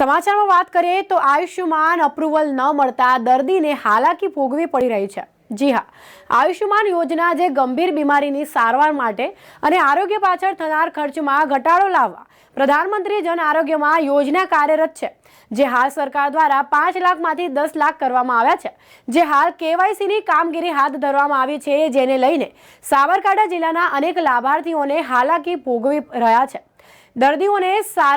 સમાચારમાં વાત કરીએ તો આયુષ્યમાન અપ્રુવલ ન મળતા દર્દીને હાલાકી ભોગવી પડી રહી છે. જી હા, આયુષ્યમાન યોજના જે ગંભીર બીમારીની સારવાર માટે અને આરોગ્ય પાછળ થનાર ખર્ચમાં ઘટાડો લાવવા પ્રધાનમંત્રી જન આરોગ્યમાં યોજના કાર્યરત છે, જે હાલ સરકાર દ્વારા પાંચ લાખમાંથી દસ લાખ કરવામાં આવ્યા છે. જે હાલ કેવાયસીની કામગીરી હાથ ધરવામાં આવી છે, જેને લઈને સાબરકાંઠા જિલ્લાના અનેક લાભાર્થીઓને હાલાકી ભોગવી રહ્યા છે. દર્દીઓને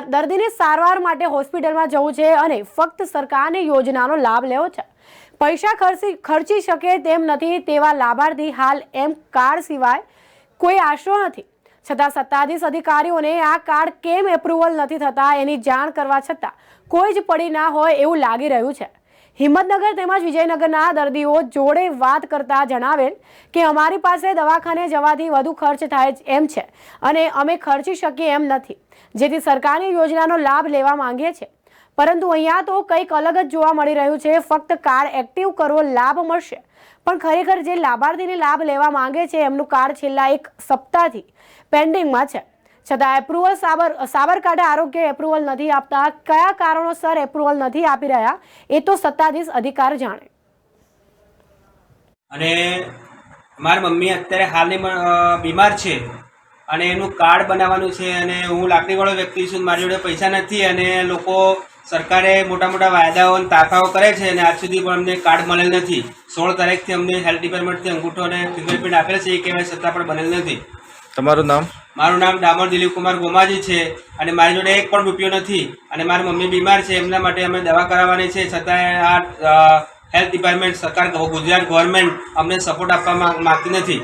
દર્દીને સારવાર માટે હોસ્પિટલમાં જવું છે અને ફક્ત સરકારની યોજનાનો લાભ લેવો છે. પૈસા ખર્ચી ખર્ચી શકે તેમ નથી તેવા લાભાર્થી હાલ એમ કાર્ડ સિવાય કોઈ આશરો નથી. છતાં સત્તાધીશ અધિકારીઓને આ કાર્ડ કેમ એપ્રુવલ નથી થતા એની જાણ કરવા છતાં કોઈ જ પડી ના હોય એવું લાગી રહ્યું છે. હિંમતનગર તેમજ વિજયનગરના દર્દીઓ જોડે વાત કરતા જણાવેલ કે અમારી પાસે દવાખાને જવાથી વધુ ખર્ચ થાય એમ છે અને અમે ખર્ચી શકીએ એમ નથી. જેથી સરકારની યોજનાનો લાભ લેવા માંગીએ છીએ. પરંતુ અહીંયા તો કંઈક અલગ જ જોવા મળી રહ્યું છે. ફક્ત કાર્ડ એક્ટિવ કરવો લાભ મળશે. પણ ખરેખર જે લાભાર્થીને લાભ લેવા માંગે છે એમનું કાર્ડ છેલ્લા એક સપ્તાહથી પેન્ડિંગમાં છે. છતાં એપ્રુવલ સાબર સાબરકાંઠા આરોગ્ય એપ્રુવલ નથી આપતા. કયા કારણોસર એપ્રુવલ નથી આપી રહ્યા એ તો સત્તાધીશ અધિકાર જાણે. અને મારી મમ્મી અત્યારે હાલની બીમાર છે અને એનું કાર્ડ બનાવવાનું છે અને હું લાકડીવાળો વ્યક્તિ છું મારી જોડે પૈસા નથી અને લોકો સરકારે મોટા મોટા વાયદાઓ અને તાકાઓ કરે છે અને આજ સુધી પણ અમને કાર્ડ મળેલ નથી. સોળ તારીખથી અમને હેલ્થ ડિપાર્ટમેન્ટથી અંગૂઠો અને ફિંગરપ્રિન્ટ આપેલ છે એ કહેવાય છતાં પણ બનેલ નથી. તમારું નામ? મારું નામ ડામર દિલીપકુમાર ગોમાજી છે અને મારી જોડે એક પણ રૂપિયો નથી અને મારી મમ્મી બીમાર છે, એમના માટે અમે દવા કરાવવાની છે. છતાંય આ હેલ્થ ડિપાર્ટમેન્ટ સરકાર, ગુજરાત ગવર્મેન્ટ અમને સપોર્ટ આપવા માગતી નથી.